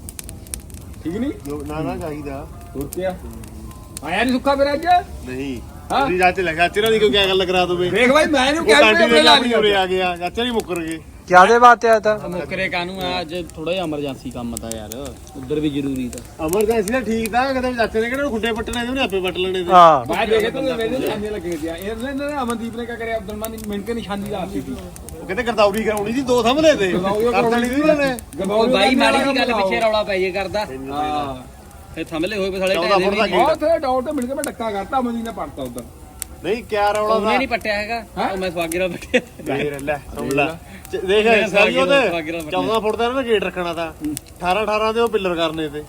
ਠੀਕ ਨਹੀਂ? ਨਾ ਨਾ ਚਾਹੀਦਾ। ਹੋਰ ਕੀ ਆਇਆ ਨਹੀਂ ਸੁੱਕਾ ਫਿਰ ਅੱਜ? ਨਹੀਂ। ਹਾਂ। ਤੁਸੀਂ ਚਾਚੇ ਲਗਾ ਚਾਚੇ ਨਾਲ ਦੀ ਕੋਈ ਕਿਆ ਗੱਲ ਕਰਾ ਦੋਵੇ? ਦੇਖ ਭਾਈ ਮੈਂ ਇਹਨੂੰ ਉਹ ਕਿਹਾ ਵੀ ਕਾਂਟੀ ਆਪਣੇ ਦੇ ਲਾ ਉਰੇ ਆ ਗਿਆ। ਚਾਚਾ ਨਹੀਂ ਮੁੱਕਰ ਗਏ। ਕਿਆਦੇ ਬਾਤ ਆਇਆ ਤਾਂ। ਮੁੱਕਰੇ ਕਾਨੂੰ ਆ? ਅੱਜ ਥੋੜਾ ਜਿਹਾ ਐਮਰਜੈਂਸੀ ਕੰਮ ਤਾਂ ਯਾਰ ਉਧਰ ਵੀ ਜ਼ਰੂਰੀ ਤਾਂ। ਅਮਰਜੈਂਸੀ ਦਾ ਠੀਕ ਤਾਂ ਕਦੇ ਚਾਚੇ ਨੇ ਕਿਹੜਾ ਖੁੱਡੇ ਪੱਟਣੇ ਨੇ ਉਹਨੇ ਆਪੇ ਪੱਟ ਲੈਣੇ ਤੇ। ਹਾਂ। ਮੈਂ ਦੇਖੇ ਤਾਂ ਮੇਰੇ ਨਿਸ਼ਾਨੇ ਲੱਗੇ ਦਿਆ ਇਹਨੇ ਨਾ ਅਮਨਦੀਪ ਨੇ ਕਿਆ ਕਰਿਆ? ਅਬਦੁਲਮਾਨ ਦੀ ਮਿੰਟ ਕੇ ਨਿਸ਼ਾਨੀ ਲਾਤੀ ਸੀ। ਉਹ ਕਹਿੰਦੇ ਗਰਦੌਰੀ ਕਰਾਉਣੀ ਸੀ ਦੋ ਸਾਹਮਣੇ ਤੇ। ਕਰ ਦੇਣੀ ਸੀ ਉਹਨੇ ਗਰਦੌਰੀ ਬਾਈ ਦਾ ਮਾੜੀ ਜੀ ਗੱਲ। ਪਿੱਛੇ ਰੌਲਾ ਪੈ ਜੇ ਕਰਦਾ। ਹਾਂ। ਫੇ ਥੰਮਲੇ ਹੋਏ ਪਏ ਸਾਲੇ 14 ਫੁੱਟ ਦਾ ਬਹੁਤ ਡਾਊਟ ਤੇ ਮਿਲ ਕੇ ਮੈਂ ਡੱਕਾ ਕਰਤਾ ਅਮਨਦੀਪ ਨੇ ਪੜਤਾ ਉਧਰ। ਨਹੀਂ ਕਿਆ ਰੌਲਾ ਉਹਨੇ ਦਾ ਨਹੀਂ ਪੱਟਿਆ ਹੈਗਾ। ਉਹ ਮੈਂ ਸਵਾਗੀ ਨਾਲ ਪੱਟਿਆ। ਫੇਰ ਲੈ ਸੁਣ ਲੈ। ਚ- ਦੇਖ ਮੈਂ ਸਾਰੀ ਉਹਦੇ ਸਵਾਗੀ ਨਾਲ 14 ਫੁੱਟ ਦਾ ਨਾ ਗੇਟ ਰੱਖਣਾ ਤਾਂ। 18 18 ਦੇ ਉਹ ਪਿੱਲਰ ਕਰਨੇ ਤੇ।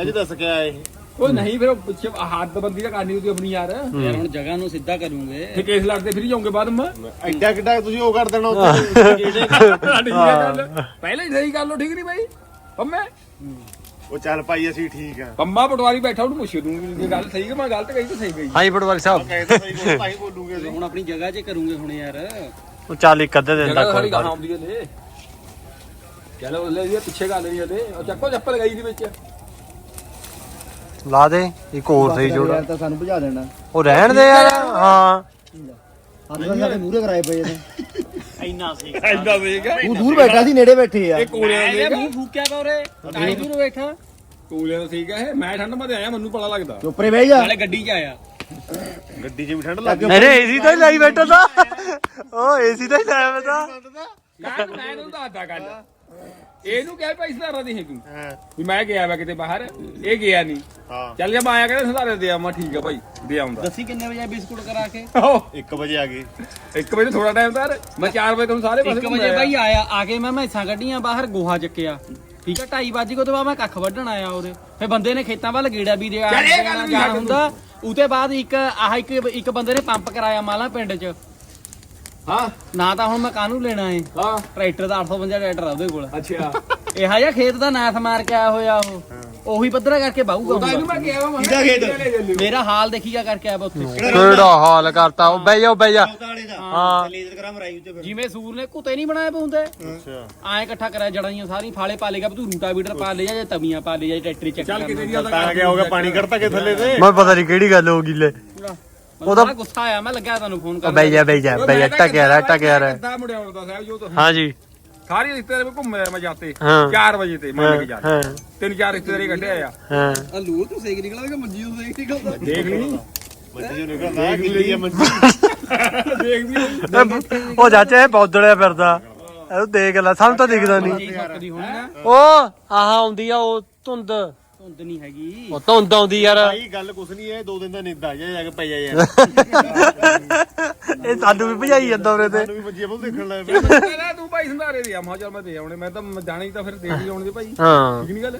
ਇਹ ਜੀ ਦੱਸ ਕੇ ਆਏ ਇਹ। ਉਹ ਨਹੀਂ ਫਿਰ ਉਹ ਪਿੱਛੇ ਹੱਦ ਬੰਦੀ ਤਾਂ ਕਰਨੀ ਉਹਦੀ ਆਪਣੀ ਯਾਰ। ਯਾਰ ਹੁਣ ਜਗ੍ਹਾ ਨੂੰ ਸਿੱਧਾ ਕਰੂੰਗੇ। ਤੇ ਕੇਸ ਲੜਦੇ ਫਿਰ ਜਾਓਗੇ ਬਾਅਦ ਮੈਂ? ਐਡਾ ਕਿੱਡਾ ਤੁਸੀਂ ਉਹ ਕਰ ਦੇਣਾ ਉੱਥੇ ਹੈ। ਗੱਲ। ਪਹਿਲਾਂ ਹੀ ਸਹੀ ਕਰ ਲੋ ਠੀਕ ਨਹੀਂ ਬਾਈ? ਪੰਮੇ? ਉਹ ਚੱਲ ਭਾਈ ਅਸੀਂ ਠੀਕ ਆ। ਪੰਮਾ ਪਟਵਾਰੀ ਬੈਠਾ ਉਹਨੂੰ ਪੁੱਛ ਦੂੰਗੀ ਜੇ ਗੱਲ ਸਹੀ ਕਿ ਮੈਂ ਗਲਤ ਕਹੀ ਤਾਂ ਸਹੀ ਕਹੀ? ਹਾਂਜੀ ਪਟਵਾਰੀ ਸਾਹਿਬ। ਕਹਿੰਦੇ ਸਹੀ ਕੋਲ ਭਾਈ ਬੋਲੂਗੇ ਅਸੀਂ। ਹੁਣ ਆਪਣੀ ਜਗ੍ਹਾ 'ਚ ਕਰੂੰਗੇ ਹੁਣ ਯਾਰ। ਉਹ ਚੱਲ ਇੱਕ ਅੱਧੇ ਦਿਨ ਜਗ੍ਹਾ ਤੱਕ ਸਾਡੀ ਗਾਹਾਂ ਆਉਂਦੀ ਹੈ ਲੈ ਚਲੋ ਲੈ ਜੀ ਪਿੱਛੇ ਗੱਲ ਨਹੀਂ ਹਲੇ ਉਹ ਚੱਕੋ ਚੱਪਲ ਗਈ ਦੀ ਵਿੱਚ। ਲਾ ਦੇ ਇੱਕ ਹੋਰ ਸਹੀ ਜੋੜਾ। ਤਾਂ ਸਾਨੂੰ ਭਜਾ ਦੇਣਾ। ਉਹ ਰਹਿਣ ਦੇ ਯਾਰ ਹਾਂ। ਹੱਥ ਤਾਂ ਸਾਡੇ ਮੂਹਰੇ ਕਰਾਏ ਪਏ ਨੇ। ਇੰਨਾ ਸੀ ਐਂਦਾ ਵੇਗਾ ਤੂੰ ਦੂਰ ਬੈਠਾ ਸੀ ਨੇੜੇ ਬੈਠੇ ਆ। ਇਹ ਕੋਲਿਆਂ ਦਾ ਮੂੰਹ ਫੂਕਿਆ ਕੌਰੇ ਟਾਈ ਦੂਰ ਬੈਠਾ ਕੋਲਿਆਂ ਦਾ ਠੀਕ ਹੈ ਇਹ। ਮੈਂ ਠੰਡ ਮਾ ਤੇ ਆਇਆ ਮੈਨੂੰ ਪਤਾ ਲੱਗਦਾ। ਚੁੱਪਰੇ ਬਹਿ ਜਾ। ਨਾਲੇ ਗੱਡੀ 'ਚ ਆਇਆ। ਗੱਡੀ 'ਚ ਵੀ ਠੰਡ ਲੱਗ ਨਹੀਂ ਨਹੀਂ ਏਸੀ ਤਾਂ ਹੀ ਲਾਈ ਬੈਠਾ ਤਾ। ਉਹ ਏਸੀ ਤਾਂ ਹੀ ਲਾਇਆ ਮੈਂ ਤਾਂ। ਮੈਂ ਮੈਂ ਤੈਨੂੰ ਦੱਸਦਾ ਗੱਲ। ਇਹਨੂੰ ਕਹਿ ਭਾਈ ਸੁਧਾਰਾ ਦੇ ਤੂੰ ਹਾਂ। ਵੀ ਮੈਂ ਗਿਆ ਵਾ ਕਿਤੇ ਬਾਹਰ ਇਹ ਗਿਆ ਨਹੀਂ ਹਾਂ। ਚੱਲ ਜੇ ਮੈਂ ਆਇਆ ਕਹਿੰਦਾ ਸੁਧਾਰੇ ਦੇ ਆਵਾਂ ਠੀਕ ਆ ਭਾਈ ਦੇ ਆਉਂਦਾ। ਦੱਸੀ ਕਿੰਨੇ ਵਜੇ ਬਿਸਕੁਟ ਕਰਾ ਕੇ? 1 ਵਜੇ ਆ ਗਏ ਇੱਕ ਵਜੇ ਥੋੜਾ ਟਾਈਮ ਤਾਂ ਮੈਂ 4 ਵਜੇ ਤੁਹਾਨੂੰ ਸਾਰੇ ਪਾਸੇ 1 ਵਜੇ ਬਾਈ ਆਇਆ ਆ ਕੇ ਮੈਂ ਮੈਸਾਂ ਕੱਢੀਆਂ ਬਾਹਰ ਗੋਹਾ ਚੱਕਿਆ। ਠੀਕ ਹੈ 2:30 ਵਜੇ ਕੋ ਤੋਂ ਬਾਅਦ ਮੈਂ ਕੱਖ ਵੱਢਣ ਆਇਆ ਉਹਦੇ ਫੇ ਬੰਦੇ ਨੇ ਖੇਤਾਂ ਵੱਲ ਗੇੜਾ ਵੀ ਦੇ ਚੱਲ ਇਹ ਗੱਲ ਵੀ ਜਾਣਾ ਛੱਡ ਹੁੰਦਾ। ਉਤੇ ਬਾਅਦ ਇੱਕ ਆਹ ਇੱਕ ਇੱਕ ਬੰਦੇ ਨੇ ਪੰਪ ਕਰਾਇਆ ਮਾਲਾ ਪਿੰਡ 'ਚ। ਹਾਂ? ਨਾ ਤਾਂ ਹੁਣ ਮੈਂ ਕਾਹਨੂੰ ਲੈਣਾ ਏ? ਹਾਂ। ਟਰੈਕਟਰ ਦਾ 850 ਟਰੈਕਟਰ ਆ ਉਹਦੇ ਕੋਲ। ਅੱਛਾ। ਇਹੋ ਜਿਹਾ ਖੇਤ ਦਾ ਨਾਥ ਮਾਰ ਕੇ ਆਇਆ ਹੋਇਆ ਉਹ। ਉਹੀ ਪੱਧਰਾ ਕਰਕੇ ਬਾਹੂਗਾ ਉਹਦਾ ਇਹਨੂੰ। ਮੈਂ ਕਿਹਾ ਵਾ ਕਿਹਦਾ ਖੇਤ? ਮੇਰਾ ਹਾਲ ਦੇਖੀਗਾ ਕਰਕੇ ਆਇਆ ਵਾ ਉੱਥੇ। ਕਿਹੜਾ ਹਾਲ ਕਰਤਾ? ਉਹ ਬਹਿ ਜਾ ਬਹਿ ਜਾ। ਹਾਂ। ਲੇਜ਼ਰ ਕਰਾ ਮਰਾਈ ਉੱਤੇ ਫਿਰ। ਜਿਵੇਂ ਸੂਰ ਨੇ ਕੁੱਤੇ ਨਹੀਂ ਬਣਾਏ ਪਉਂਦੇ। ਅੱਛਾ। ਆਏ ਇਕੱਠਾ ਕਰਿਆ ਜੜਾਂ ਸਾਰੀ ਫਾਲੇ ਪਾ ਲੇਗਾ ਤੂੰ ਰੂਟਾ ਵੀਟਰ ਪਾ ਲਿਆ ਜਾਂ ਤਵੀਆਂ ਪਾ ਲਿਆ ਜਾਂ ਟਰੈਕਟਰ ਚੱਕ ਚੱਲ ਕਿਤੇ ਦੀ ਤਾਂ ਗਿਆ ਹੋ ਗਿਆ ਪਾਣੀ ਕੱਢਤਾ ਕਿ ਥੱਲੇ ਤੇ? ਮੈਂ ਪਤਾ ਨਹੀਂ ਕਿਹੜੀ ਗੱਲ ਹੋ ਗਈ ਲੈ। ਉਹਦਾ ਗੁੱਸਾ ਆਇਆ ਮੈਂ ਲੱਗਿਆ ਤੁਹਾਨੂੰ ਫੋਨ ਕਰਨ ਬਹਿ ਜਾ ਬਹਿ ਜਾ ਬਹਿ ਜਾ ਟਕਿਆ ਰਹਿ ਟਕਿਆ ਰਹਿ। ਕਿੱਦਾਂ ਮੁੜਿਆ ਹੁੰਦਾ ਸਾਹਿਬ ਜੋ ਤੁਸੀਂ ਹਾਂਜੀ ਸਾਰੇ ਰਿਸ਼ਤੇਦਾਰ ਵਿੱਚ ਘੁੰਮ ਮੈਂ ਜਾਤੇ। ਹਾਂ। 4 ਵਜੇ ਤੇ ਮੰਨ ਕੇ ਜਾ ਹਾਂ। ਤਿੰਨ ਚਾਰ ਰਿਸ਼ਤੇਦਾਰੀ ਕੱਢਿਆ ਆ। ਹਾਂ। ਆ ਲੂ ਤੂੰ ਸੇਕ ਨਿਕਲਦਾ ਕਿ ਮੰਜੀ ਤੋਂ ਸੇਕ ਨਿਕਲਦਾ? ਦੇਖ ਲਈ। ਮੰਜੀ ਜੋ ਨਿਕਲਦਾ ਕਿੱਲੀ ਆ ਮੰਜੀ। ਦੇਖ ਵੀ ਉਹ ਚਾਚਾ ਇਹ ਬੌਦੜਿਆ ਫਿਰਦਾ। ਇਹਨੂੰ ਦੇਖ ਲੈ ਸਾਨੂੰ ਤਾਂ ਦਿਖਦਾ ਨਹੀਂ। ਉਹ ਆਹ ਆਉਂਦੀ ਆ ਉਹ ਧੁੰਦ। ਧੁੰਦ ਨਹੀਂ ਹੈਗੀ। ਉਹ ਧੁੰਦ ਆਉਂਦੀ ਯਾਰ। ਭਾਈ ਗੱਲ ਕੁਛ ਨਹੀਂ ਹੈ ਦੋ ਦਿਨ ਦਾ ਨਿੰਦਾ ਆ ਜਾ ਜਾ ਕੇ ਪੈ ਜਾ ਯਾਰ। ਇਹ ਸਾਨੂੰ ਵੀ ਭਜਾਈ ਜਾਂਦਾ ਉਰੇ ਤੇ। ਸਾਨੂੰ ਵੀ ਮੰਜੀ ਬੋਲ ਦੇਖਣ ਲੱਗ ਪਿਆ ਕਹਿੰਦਾ ਤੂੰ ਭਾਈ ਸੰਧਾਰੇ ਦੇ ਆ। ਮੈਂ ਕਿਹਾ ਚੱਲ ਮੈਂ ਦੇ ਆਉਣੇ। ਮੈਂ ਤਾਂ ਜਾਣਾ ਹੀ ਤਾਂ ਫਿਰ ਦੇਖ ਹੀ ਆਉਣੇ ਦੇ ਭਾਈ। ਹਾਂ। ਠੀਕ ਨਹੀਂ ਗੱਲ?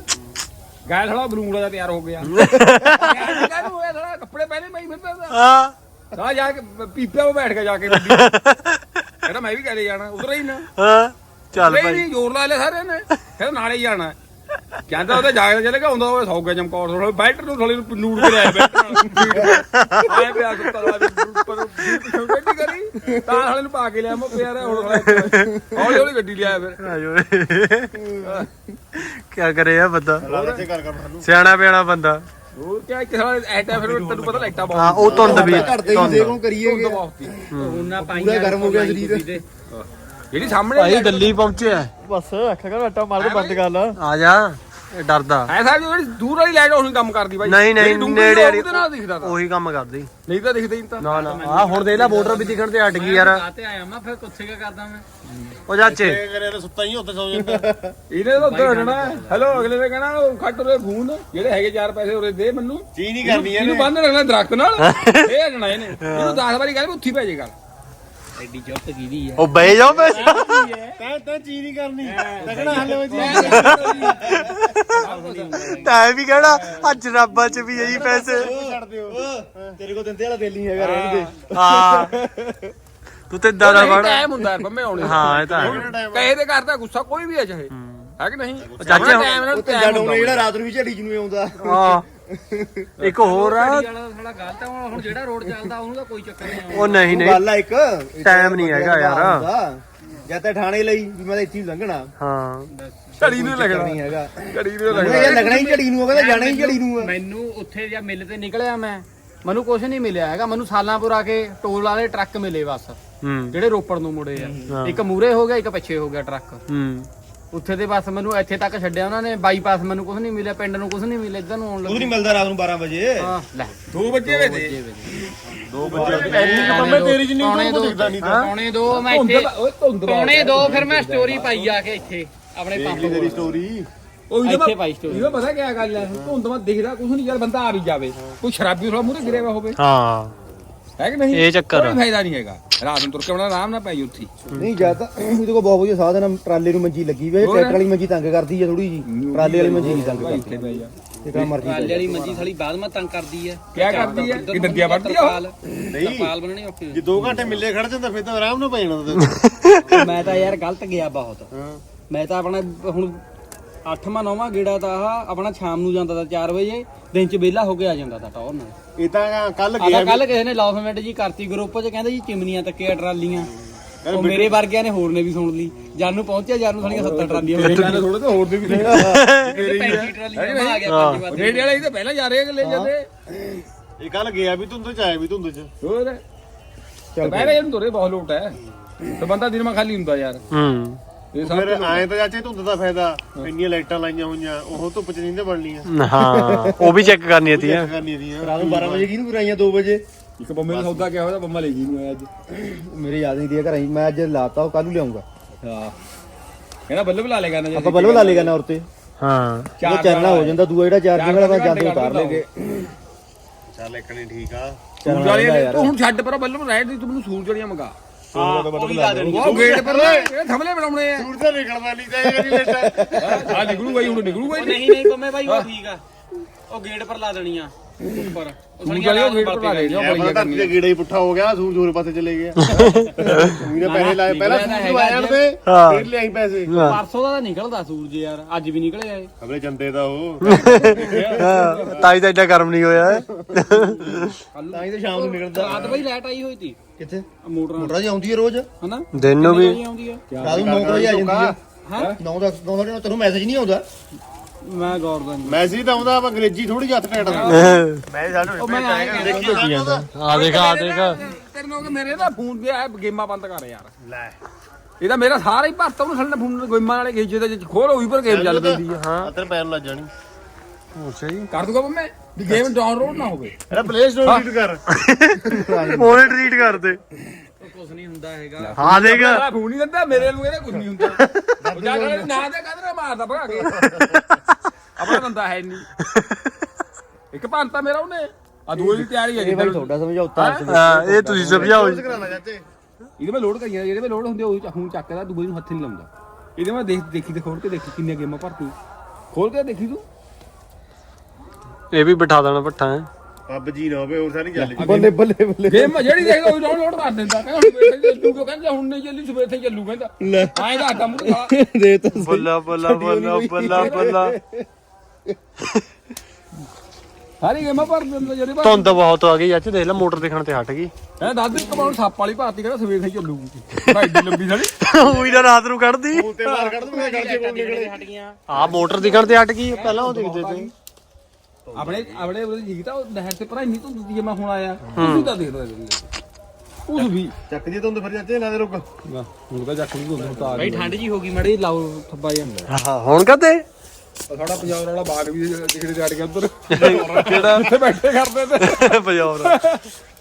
ਗਾਇਲ ਥੋੜਾ ਬਲੂੰਗੜਾ ਜਿਹਾ ਤਿਆਰ ਹੋ ਗਿਆ। ਯਾਰ ਨੂੰ ਹੋਇਆ ਥੋੜਾ ਕੱਪੜੇ ਪਹਿਲੇ ਮੈਂ ਹੀ ਫਿਰਦਾ ਤਾ। ਹਾਂ ਜਾ ਕੇ ਪੀਪਿਆ ਉਹ ਬੈਠ ਕੇ ਜਾ ਕੇ ਗੱਡੀ। ਕਹਿੰਦਾ ਮੈਂ ਵੀ ਕਹਲੇ ਜਾਣਾ। ਉਧਰ ਹੀ ਨਾ। ਹਾਂ। ਚੱਲ ਭਾਈ। ਨਹੀਂ ਜ਼ੋਰ ਲਾ ਲਿਆ ਸਾਰਿਆਂ ਨੇ। ਕਹਿੰਦਾ ਨਾਲੇ ਹੀ ਜਾਣਾ। ਕਹਿੰਦਾ ਉਹਦੇ ਜਾ ਕੇ ਚਲੇਗਾ ਆਉਂਦਾ ਹੋਵੇ ਸੌਗਾ ਚਮਕੌਰ ਥੋੜਾ ਬੈਠ ਨੂੰ ਥੋੜੀ ਨੂੰ ਨੂੜ ਕੇ ਲਿਆ ਬੈਠ ਆਏ ਪਿਆ ਸੁੱਤਾ ਲਾ ਉੱਪਰ ਗੱਡੀ ਕਰੀ ਤਾਂ ਹਾਲੇ ਨੂੰ ਪਾ ਕੇ ਲਿਆ ਮੈਂ ਪਿਆ ਰਿਹਾ ਹੁਣ ਹੌਲੀ ਹੌਲੀ ਗੱਡੀ ਲਿਆ ਫਿਰ। ਆਜੋ ਕੀ ਕਰੇ ਆ ਬੰਦਾ? ਸਿਆਣਾ ਪਿਆਣਾ ਬੰਦਾ। ਹੋਰ ਕਿਆ ਇੱਕ ਸਾਲਾ ਐਟਾ ਫਿਰ ਤੈਨੂੰ ਪਤਾ ਲਾਈਟਾਂ ਬਹੁਤ ਹਾਂ ਉਹ ਧੁੰਦ ਵੀ ਘੜਦੇ ਹੀ ਦੇਖੋ ਕਰੀਏ ਧੁੰਦ ਬਹੁਤ ਸੀ। ਉਹਨਾਂ ਪਾਈਆਂ ਪੂਰਾ ਗਰਮ ਹੋ ਗਿਆ ਸਰੀਰ। ਜਿਹੜੀ ਸਾਹਮਣੇ ਭਾਈ ਦਿੱਲੀ ਪਹੁੰਚਿਆ ਬਸ ਅੱਖਾਂ ਘਰ ਆਟਾ ਮਾਰ ਕੇ ਬੰਦ ਕਰ ਲਾ। ਆ ਜਾ ਇਹ ਡਰਦਾ। ਐ ਸਾਹਿਬ ਜਿਹੜੀ ਦੂਰ ਵਾਲੀ ਲਾਈਟ ਉਹਨੂੰ ਕੰਮ ਕਰਦੀ ਬਾਈ ਨਹੀਂ ਨਹੀਂ ਨੇੜੇ ਆ, ਵਾਲੀ ਉਹਦੇ ਨਾਲ ਦਿਖਦਾ ਤਾਂ। ਉਹੀ ਕੰਮ ਕਰਦੀ। ਨਹੀਂ ਤਾਂ ਦਿਖਦਾ ਹੀ ਨਹੀਂ ਤਾਂ। ਨਾ ਨਾ ਆ ਹੁਣ ਦੇਖ ਲੈ ਬਾਰਡਰ ਵੀ ਦਿਖਣ ਤੇ ਹਟ ਗਈ ਯਾਰ। ਤੇ ਆਇਆ ਮੈਂ ਫਿਰ ਕੁੱਥੇ ਕਾ ਕਰਦਾ ਮੈਂ? ਉਹ ਚਾਚੇ। ਇਹ ਕਰੇ ਤਾਂ ਸੁੱਤਾ ਹੀ ਉੱਥੇ ਸੌ ਜਾਂਦਾ। (laughs) ਇਹਨੇ ਤਾਂ ਉੱਧਰ ਹਟਣਾ ਹੈਲੋ ਅਗਲੇ ਨੇ ਕਹਿਣਾ ਉਹ ਖੱਟ ਉਰੇ ਫੋਨ ਜਿਹੜੇ ਹੈਗੇ ਚਾਰ ਪੈਸੇ ਉਰੇ ਦੇ ਮੈਨੂੰ। ਚੀਜ਼ ਨਹੀਂ ਕਰਨੀ ਇਹਨੂੰ ਇਹਨੇ। ਬੰਨ ਰੱਖਣਾ ਦਰਖਤ ਨਾਲ। (laughs) ਇਹ ਹਟਣਾ ਇਹਨੇ। ਇਹਨੂੰ 10 ਵਾਰੀ ਕਹਿੰਦੇ ਉੱਥੀ ਭੇਜੇ ਕਰ ਐਡੀ ਜੁੱਤ ਕੀਦੀ ਆ ਉਹ ਬਹਿ ਜਾਓ ਬੈ ਤੈਂ ਤੈਂ ਚੀਜ਼ ਨਹੀਂ ਕਰਨੀ ਤਕਣਾ ਹੱਲ ਵਿੱਚ ਤਾਂ ਵੀ ਕਹਿਣਾ ਅੱਜ ਰੱਬਾਂ ਚ ਵੀ ਇਹੀ ਪੈਸੇ। ਛੱਡ ਦਿਓ। ਤੇਰੇ ਕੋਲ ਦਿੰਦੇ ਵਾਲਾ ਦਿਲ ਨਹੀਂ ਹੈਗਾ ਰਹਿਣ ਦੇ। ਹਾਂ। ਤੂੰ ਤੇ ਦਾਦਾ ਬਣ। ਟਾਈਮ ਹੁੰਦਾ ਬੰਮੇ ਆਉਣੇ ਹਾਂ ਇਹ ਤਾਂ। ਕਹੇ ਤੇ ਕਰਦਾ ਗੁੱਸਾ ਕੋਈ ਵੀ ਹੈ ਚਾਹੇ। ਹੈ। ਕਿ ਨਹੀਂ? ਚਾਚੇ। ਟਾਈਮ ਨਾਲ ਜੱਡ ਹੁੰਦਾ। ਜਿਹੜਾ ਰਾਤ ਨੂੰ ਵੀ ਝੜੀ ਨੂੰ ਆਉਂਦਾ। ਹਾਂ। (laughs) ਇੱਕ ਹੋਰ ਆ। ਗਲਤ ਹੁਣ ਜਿਹੜਾ ਰੋਡ ਚੱਲਦਾ ਉਹਨੂੰ ਤਾਂ ਕੋਈ ਚੱਕਰ ਨਹੀਂ ਉਹ ਨਹੀਂ ਨਹੀਂ। ਗੱਲ ਆ ਇੱਕ। Time ਨਹੀਂ ਹੈਗਾ ਯਾਰ। ਜਾਂ ਤਾਂ ਥਾਣੇ ਲਈ ਵੀ ਮੈਂ ਤਾਂ ਇੱਥੇ ਹੀ ਲੰਘਣਾ। ਹਾਂ। ਘੜੀ ਨੂੰ ਲੱਗਣਾ। ਨਹੀਂ ਹੈਗਾ। ਘੜੀ ਨੂੰ ਉਹ ਲੱਗਣਾ। ਇਹ ਲੱਗਣਾ ਹੀ ਝੜੀ ਨੂੰ ਆ ਕਹਿੰਦਾ ਜਾਣਾ ਹੀ ਝੜੀ ਨੂੰ ਆ। ਮੈਨੂੰ ਉੱਥੇ ਜਾਂ ਮਿਲ ਤੇ ਨਿਕਲਿਆ ਮੈਂ। ਮੈਨੂੰ ਕੁਝ ਨਹੀਂ ਮਿਲਿਆ ਹੈਗਾ। ਮੈਨੂੰ ਸਾਲਾਂਪੁਰ ਆ ਕੇ ਟੋਲ ਵਾਲੇ ਟਰੱਕ ਮਿਲੇ ਬਸ। ਹੂੰ। ਜਿਹੜੇ ਰੋਪੜ ਨੂੰ ਮੁੜੇ ਆ। ਇੱਕ ਮੂਰੇ ਹੋ ਗਿਆ ਇੱਕ ਪਿੱਛੇ ਹੋ ਗਿਆ ਟਰੱਕ। ਹੂੰ। ਉੱਥੇ ਦੇ ਬਸ ਮੈਨੂੰ ਇੱਥੇ ਤੱਕ ਛੱਡਿਆ ਉਹਨਾਂ ਨੇ ਬਾਈਪਾਸ ਮੈਨੂੰ ਕੁਝ ਨਹੀਂ ਮਿਲਿਆ ਪਿੰਡ ਨੂੰ ਕੁਝ ਨਹੀਂ ਮਿਲਿਆ ਇੱਧਰ ਨੂੰ ਆਉਣ ਕੁਝ ਨਹੀਂ ਲੱਗੇ। ਮਿਲਦਾ ਰਾਤ ਨੂੰ 12 ਵਜੇ। ਹਾਂ ਲੈ। ਦੋ ਬੱਚੇ ਵੇ ਤੇ ਬੰਬੇ ਤੇਰੀ ਜਿੰਨੀ ਪੌਣੇ ਕੋਈ ਦੋ ਦਿਖਦਾ ਨਹੀਂ ਤਾਂ। ਪੌਣੇ ਦੋ ਮੈਂ ਧੁੰਦ ਇੱਥੇ ਬਾ- ਓਏ ਧੁੰਦ ਬਹੁਤ ਪੌਣੇ ਹੈ। ਦੋ ਫਿਰ ਮੈਂ ਸਟੋਰੀ ਪਾਈ ਆ ਕੇ ਇੱਥੇ ਆਪਣੇ ਪੰਪ ਤੇਰੀ ਸਟੋਰੀ ਉਹ ਇੱਥੇ ਪਾਈ story। ਇਹਦਾ ਪਤਾ ਕੀ ਗੱਲ ਹੈ ਧੁੰਦ ਮਾ ਦਿਖਦਾ ਕੁਝ ਨਹੀਂ ਯਾਰ ਬੰਦਾ ਆ ਵੀ ਜਾਵੇ। ਕੋਈ ਸ਼ਰਾਬੀ ਥੋੜਾ ਮੂਰੇ ਗਿਰਿਆ ਹੋਵੇ। ਹਾਂ। ਹੈ ਕਿ ਨਹੀਂ? ਇਹ ਚੱਕਰ ਆ। ਕੋਈ ਫਾਇਦਾ ਨਹੀਂ ਹੈਗਾ। ਰਾਤ ਨੂੰ ਤੁਰ ਕੇ ਬਣਾ ਆਰਾਮ ਨਾਲ ਪੈ ਜੀ ਉੱਥੇ। ਨਹੀਂ ਜਾਂ ਤਾਂ ਇਹਦੇ ਕੋਲ ਬਹੁਤ ਵਧੀਆ ਸਾਧਨ ਆ, ਟਰਾਲੇ ਨੂੰ ਮੰਜੀ ਲੱਗੀ ਵੇ ਹੋਰ? ਟਰੈਕਟਰ ਵਾਲੀ ਮੰਜੀ ਤੰਗ ਕਰਦੀ ਆ ਥੋੜੀ ਜੀ ਟਰਾਲੇ ਵਾਲੀ ਮੰਜੀ ਨਹੀਂ ਤੰਗ ਭਾਈ ਕਰਦੀ। ਇੱਥੇ ਪੈ ਜਾ। ਜਿੱਦਾਂ ਮਰਜ਼ੀ ਟਰਾਲੇ ਵਾਲੀ ਮੰਜੀ ਸਾਲੀ ਬਾਅਦ ਮੈਂ ਤੰਗ ਕਰਦੀ ਹੈ ਕਿਆ ਕਰਦੀ ਹੈ? ਇਹ ਦੰਦੀਆਂ ਵੱਢਦੀ ਆ ਉਹ? ਨਹੀਂ। ਤਰਪਾਲ ਬਣਨੀ ਔਖੀ ਜੇ 2 ਘੰਟੇ ਮਿੱਲੇ ਖੜ ਜਾਂਦਾ ਫਿਰ ਤਾਂ ਆਰਾਮ ਨਾਲ ਪੈ ਜਾਣਾ ਤੇ। ਮੈਂ ਤਾਂ ਯਾਰ ਗਲਤ ਗਿਆ ਬਹੁਤ। ਮੈਂ ਤਾਂ ਆਪਣਾ ਹੁਣ 8ਵਾਂ 9ਵਾਂ ਗੇੜਾ ਤਾਂ ਆਹ ਆਪਣਾ ਸ਼ਾਮ ਨੂੰ ਜਾਂਦਾ ਤਾਂ 4 ਵਜੇ ਦਿਨ ਚ ਵਿਹਲਾ ਹੋ ਕੇ ਆ ਜਾਂਦਾ ਤਾਂ ਟੌਰ ਨਾਲ। ਇਹ ਤਾਂ ਕੱਲ ਆਦਾ ਗਿਆ ਕੱਲ ਕਿਸੇ ਨੇ ਲੌਸਮੈਂਟ ਜੀ ਕਰਤੀ ਗਰੁੱਪ 'ਚ ਕਹਿੰਦੇ ਜੀ ਚਿਮਨੀਆਂ ਤੱਕਿਆ ਟਰਾਲੀਆਂ। ਉਹ ਮੇਰੇ ਵਰਗਿਆਂ ਨੇ ਹੋਰ ਨੇ ਵੀ ਸੁਣ ਲਈ। ਜਦ ਨੂੰ ਪਹੁੰਚਿਆ ਜਦ ਨੂੰ ਸਾਡੀਆਂ 70 ਟਰਾਲੀਆਂ ਮੇਰੇ ਨਾਲ ਥੋੜੇ ਤੇ ਹੋਰ ਦੇ ਵੀ ਨੇ 35 ਟਰਾਲੀਆਂ ਆ ਗਿਆ ਪੰਜ ਵਾਰ ਰੇਡ ਵਾਲੇ ਇਹ ਤਾਂ ਪਹਿਲਾਂ ਜਾ ਰਹੇ ਆ ਲੈ ਜਾਂਦੇ। ਇਹ ਕੱਲ ਗਿਆ ਵੀ ਧੁੰਦ ਚ ਆਇਆ ਵੀ ਧੁੰਦ ਚ। ਹੋਰ? ਚੱਲ ਇਹਨੂੰ ਤੋਰੇ ਬਹੁਤ ਲੋਟ ਹੈ। ਤੇ ਬੰਦਾ ਦਿਨ ਮਾ ਖਾਲੀ ਹੁੰਦਾ ਯਾਰ। ਹੂੰ। ਇਹ ਫਿਰ ਸਭ ਆਏ ਤਾਂ ਚਾਚੇ ਧੁੰਦ ਦਾ ਫਾਇਦਾ ਇੰਨੀਆਂ ਲਾਈਟਾਂ ਲਾਈਆਂ ਹੋਈਆਂ ਉਹ ਧੁੱਪ ਚ ਨਹੀਂ ਤੇ ਬਣਨੀਆਂ। ਹਾਂ ਉਹ ਵੀ ਚੈੱਕ ਕਰਨੀ ਕਰਨੀਆਂ ਦੀਆਂ ਰਾਤ ਨੂੰ 12 ਵਜੇ ਕਿਹਨੂੰ ਕਰਾਈਆਂ 2 ਵਜੇ? ਇੱਕ ਬੰਮੇ ਦਾ ਸੌਦਾ ਕਿਹਾ ਹੋਇਆ ਬੰਮਾ ਲੈ ਗਈ ਨੂੰ ਆਇਆ ਅੱਜ। ਮੇਰੇ ਯਾਦ ਨਹੀਂ ਦੀ ਘਰਾਂ ਮੈਂ ਅੱਜ ਲਾਤਾ ਉਹ ਕੱਲ ਨੂੰ ਲਿਆਉਂਗਾ ਹਾਂ ਕਹਿੰਦਾ ਬੱਲਬ ਲਾ ਲੇਗਾ ਨਾ ਜੇ ਆਪਾਂ ਬਲਬ ਲਾ ਲੇਗਾ ਨਾ ਉਰਤੇ। ਹਾਂ। ਉਹ ਚਰਨਾ ਹੋ ਜਾਂਦਾ ਦੂਆ ਜਿਹੜਾ ਚਾਰਜਿੰਗ ਵਾਲਾ ਮੈਂ ਜਾਂਦੇ ਉਤਾਰ ਲੇਗੇ ਚੱਲ ਇੱਕਣੀ ਠੀਕ ਆ। ਸੂਰਜ ਵਾਲੀ ਤੂੰ ਹੁਣ ਛੱਡ ਪਰ ਬੱਲਬ ਰਹਿਣ ਦੀ ਤੂੰ ਮੈਨੂੰ ਸੂਰਜ ਵਾਲੀਆਂ ਮੰਗਾ। ਉਹੀ ਲਾ ਦੇਣੀ ਉਹ ਗੇਟ ਪਰ ਇਹ ਥਮਲੇ ਬਣਾਉਣੇ ਆ। ਸੂਰ ਤਾਂ ਨਿਕਲਦਾ ਨਹੀਂ ਤਾਂ ਇਹ ਲਾਈਟਾਂ ਆ। ਨਿਕਲੂਗਾ ਹੀ ਹੁਣ ਨਿਕਲੂਗਾ ਉਹ ਹੀ ਨਹੀਂ ਨਹੀਂ ਪੰਮੇ ਭਾਈ ਉਹ ਠੀਕ ਆ। ਉਹ ਗੇਟ ਪਰ ਲਾ ਦੇਣੀਆਂ ਉੱਪਰ ਉਹ ਸੂਰਜ ਵਾਲੀ ਉਹ ਗੇਟ ਲਾ ਦੇ ਇਹ ਪਤਾ ਧਰਤੀ ਦੇ ਗੀੜਾ ਹੀ ਪੁੱਠਾ ਹੋ ਗਿਆ ਸੂਰਜ ਹੋਰ ਪਾਸੇ ਚਲੇ ਗਿਆ ਉਹਨੇ (laughs) ਪੈਸੇ ਲਾਏ ਪਹਿਲਾਂ ਸੂਰਜ ਆਇਆ ਤੇ ਫਿਰ ਲਿਆਈ ਪੈਸੇ। ਪਰਸੋਂ ਦਾ ਤਾਂ ਨਿਕਲਦਾ ਸੂਰਜ ਯਾਰ ਅੱਜ ਵੀ ਨਿਕਲਿਆ ਏ ਖਬਰੇ ਜੰਦੇ ਦਾ ਉਹ। ਹਾਂ, ਤਾਈ ਤਾਂ ਏਡਾ ਗਰਮ ਨਹੀਂ ਹੋਇਆ। ਹੈ ਤਾਂ ਹੀ ਤਾਂ ਸ਼ਾਮ ਨੂੰ ਨਿਕਲਦਾ। ਰਾਤ ਬਈ ਲਾਈਟ ਆਈ ਹੋਈ ਤੀ। ਕਿੱਥੇ? ਮੋਟਰਾਂ ਮੋਟਰਾਂ ਜੀ ਆਉਂਦੀ ਹੈ ਰੋਜ਼? ਹਨਾ? ਦਿਨ ਨੂੰ ਵੀ। ਆਉਂਦੀ ਆ? ਰਾਤ ਨੂੰ 9 ਵਜੇ ਆ ਜਾਂਦੀ ਹੈ। ਹਾਂ? 9 ਦਾ 9 ਵਜੇ ਤੈਨੂੰ ਮੈਸੇਜ ਨਹੀਂ ਆਉਂਦਾ? ਮੈਂ ਗੌਰ ਦਾ ਨਹੀਂ। ਮੈਸੇਜ ਤਾਂ ਆਉਂਦਾ ਆਪਾਂ ਅੰਗਰੇਜ਼ੀ ਥੋੜੀ ਹੱਥ ਟੇੜਦਾ ਉਹ ਮੈਂ ਆਏ ਕਹਿੰਦਾ ਆ। ਦੇਖ ਆ ਦੇਖ। ਤੇਰੇ ਨੂੰ ਕਿ ਮੇਰੇ ਦਾ ਫੋਨ ਵੀ ਆ ਗੇਮਾਂ ਬੰਦ ਕਰ ਯਾਰ। ਲੈ। ਇਹਦਾ ਮੇਰਾ ਸਾਰਾ ਹੀ ਭਰਤਾ ਉਹਨੂੰ ਸਾਡੇ ਫੋਨ ਗੇਮਾਂ ਵਾਲੇ ਖੇਚੇ ਦੇ ਖੋਲ ਹੋਈ ਪਰ ਗੇਮ ਚੱਲ ਪੈਂਦੀ ਆ ਹਾਂ। ਹੱਥ ਪੈਰ ਲੱਗ ਜਾਣੀ। ਅੱਛਾ ਜੀ ਕਰ ਦੂਗਾ ਮੈਂ ਵੀ ਗੇਮ ਡਾਊਨਲੋਡ ਨਾ ਹੋਵੇ। ਇਹਦਾ ਪਲੇ ਸਟੋਰ ਰੀਡ ਕਰ। ਮੋਨੇ ਟ੍ਰੀਟ ਕਰਦੇ ਕੁਝ ਨਹੀਂ ਹੁੰਦਾ ਹੈਗਾ। ਹਾਂ ਦੇਖ। ਮੇਰਾ ਫੋਨ ਨਹੀਂ ਦਿੰਦਾ ਮੇਰੇ ਨੂੰ ਇਹਦਾ ਕੁਝ ਨਹੀਂ ਹੁੰਦਾ। (laughs) ਉਹ ਜਾ ਕੇ ਨਾ। ਦੇ ਕਦਰ ਮਾਰਦਾ ਭਗਾ ਕੇ। ਆਪਣਾ ਬੰਦਾ ਹੈ ਨਹੀਂ। (laughs) ਇੱਕ ਭੰਤਾ ਮੇਰਾ ਉਹਨੇ। ਆ ਦੂਏ ਦੀ ਤਿਆਰੀ ਹੈ ਇਹ ਬਾਈ ਤੁਹਾਡਾ ਸਮਝੌਤਾ ਹਾਂ, ਇਹ ਤੁਸੀਂ ਸਮਝਾਓ ਜੀ। ਕਰਾਣਾ ਚਾਚੇ। ਇਹਦੇ ਮੈਂ ਲੋਡ ਕਰੀਆਂ ਜਿਹੜੇ ਮੈਂ ਲੋਡ ਹੁੰਦੇ ਉਹ ਹੁਣ ਚੱਕਦਾ ਦੂਏ ਨੂੰ ਹੱਥ ਨਹੀਂ ਲਾਉਂਦਾ। ਇਹਦੇ ਮੈਂ ਦੇਖ ਦੇਖੀ ਤੇ ਖੋਲ ਕੇ ਦੇਖੀ ਕਿੰਨੀਆਂ ਗੇਮਾਂ ਭਰਤੀ। ਖੋਲ ਕੇ ਦੇਖੀ ਤੂੰ? ਇਹ ਵੀ ਬਿਠਾ ਦੇਣਾ ਪੱਠਾ ਹੈ। ਪੱਬ ਜੀ ਨਾ ਹੋਵੇ ਹੋਰ ਸਾਰੀ ਚੱਲ ਜੀ ਬੱਲੇ ਬੱਲੇ। ਬੱਲੇ ਗੇਮ ਜਿਹੜੀ ਦੇਖਦਾ ਉਹ ਡਾਊਨਲੋਡ ਕਰ ਦਿੰਦਾ। ਕਹਿੰਦਾ ਹੁਣ ਚੱਲੂ ਕਿਉਂ ਕਹਿੰਦਾ ਹੁਣ ਨਹੀਂ ਚੱਲੀ ਸਵੇਰ ਤੇ ਚੱਲੂ ਕਹਿੰਦਾ। ਲੈ। ਆਏ ਦਾ ਖਾ। (laughs) ਦੇ ਤਾਂ ਸਹੀ। ਬੱਲਾ ਬੱਲਾ ਬੱਲਾ ਬੱਲਾ ਬੱਲਾ। ਸਾਰੀ ਗੇਮਾਂ ਭਰ ਦਿੰਦਾ ਜਿਹੜੇ ਭਰ ਧੁੰਦ ਬਹੁਤ ਆ ਗਈ ਅੱਜ ਦੇਖ ਲੈ ਮੋਟਰ ਦੇਖਣ ਤੇ ਹਟ ਗਈ। ਕਹਿੰਦਾ ਦਾਦੂ ਕਮਾਉਣ ਸੱਪ ਵਾਲੀ ਭਾਰਤੀ ਕਹਿੰਦਾ ਸਵੇਰ ਤੇ ਚੱਲੂਗੀ ਭਾਈ ਏਡੀ ਲੰਬੀ ਸਾਲੀ (laughs) ਉਹੀ ਤਾਂ ਰਾਤ ਨੂੰ ਕੱਢਦੀ। ਤੇ ਮਾਰ ਕੱਢ ਦੂੰਗਾ ਗੱਲ ਜੇ ਕੋਲ ਨਿਕਲੇ ਆ ਮੋਟਰ ਦਿਖਣ ਤੇ ਹਟ ਗਈ ਪਹਿਲਾਂ ਉਹ ਦਿਖਦੇ ਤੇ। ਆਪਣੇ ਆਪਣੇ ਉਹਦੇ ਜੀ ਤਾਂ ਉਹ ਨਹਿਰ ਤੇ ਭਰਾ ਇੰਨੀ ਧੁੰਦ ਦੀ ਮੈਂ ਹੁਣ ਆਇਆ। ਉਸ ਤਾਂ ਦੇਖਦਾ ਉਸ ਵੀ। ਚੱਕ ਜੇ ਤੁੰਦ ਫਿਰ ਚਾਚੇ ਨਾ ਦੇ ਰੁਕ ਹੁਣ ਤਾਂ ਜੱਟ ਨੂੰ ਧੁੰਦ ਉਤਾਰ ਬਈ ਠੰਡ ਜੀ ਹੋ ਗਈ ਮੜੀ ਲਾਓ ਥੱਬਾ ਜਿਹਾ ਹਾਂ ਹੁਣ ਕਦੇ ਸਾਡਾ ਪੰਜਾਬ ਵਾਲਾ ਬਾਗ ਵੀ ਜਿਹੜੇ ਚੜ ਗਿਆ ਉਧਰ। ਕਿਹੜਾ? ਉੱਥੇ ਬੈਠੇ ਕਰਦੇ ਤੇ। (laughs) ਪੰਜਾਬ ਦਾ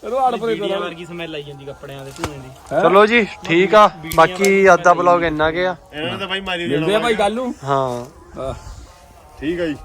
ਚਲੋ ਆੜ ਪਰੇ ਬੀੜੀਆਂ ਵਰਗੀ ਸਮੈਲ ਆਈ ਜਾਂਦੀ ਕੱਪੜਿਆਂ ਦੇ ਧੂਏ ਦੀ। ਚਲੋ ਜੀ ਠੀਕ ਆ। ਬਾਕੀ ਅੱਜ ਦਾ ਬਲੌਗ ਇੰਨਾ ਕੁ ਆ। ਇਹਨਾਂ ਨੇ ਤਾਂ ਬਾਈ ਮਾਰੀ ਮਿਲਦੇ ਆ ਭਾਈ ਕੱਲ ਨੂੰ। ਹਾਂ। ਆਹ। ਠੀਕ ਆ ਜੀ।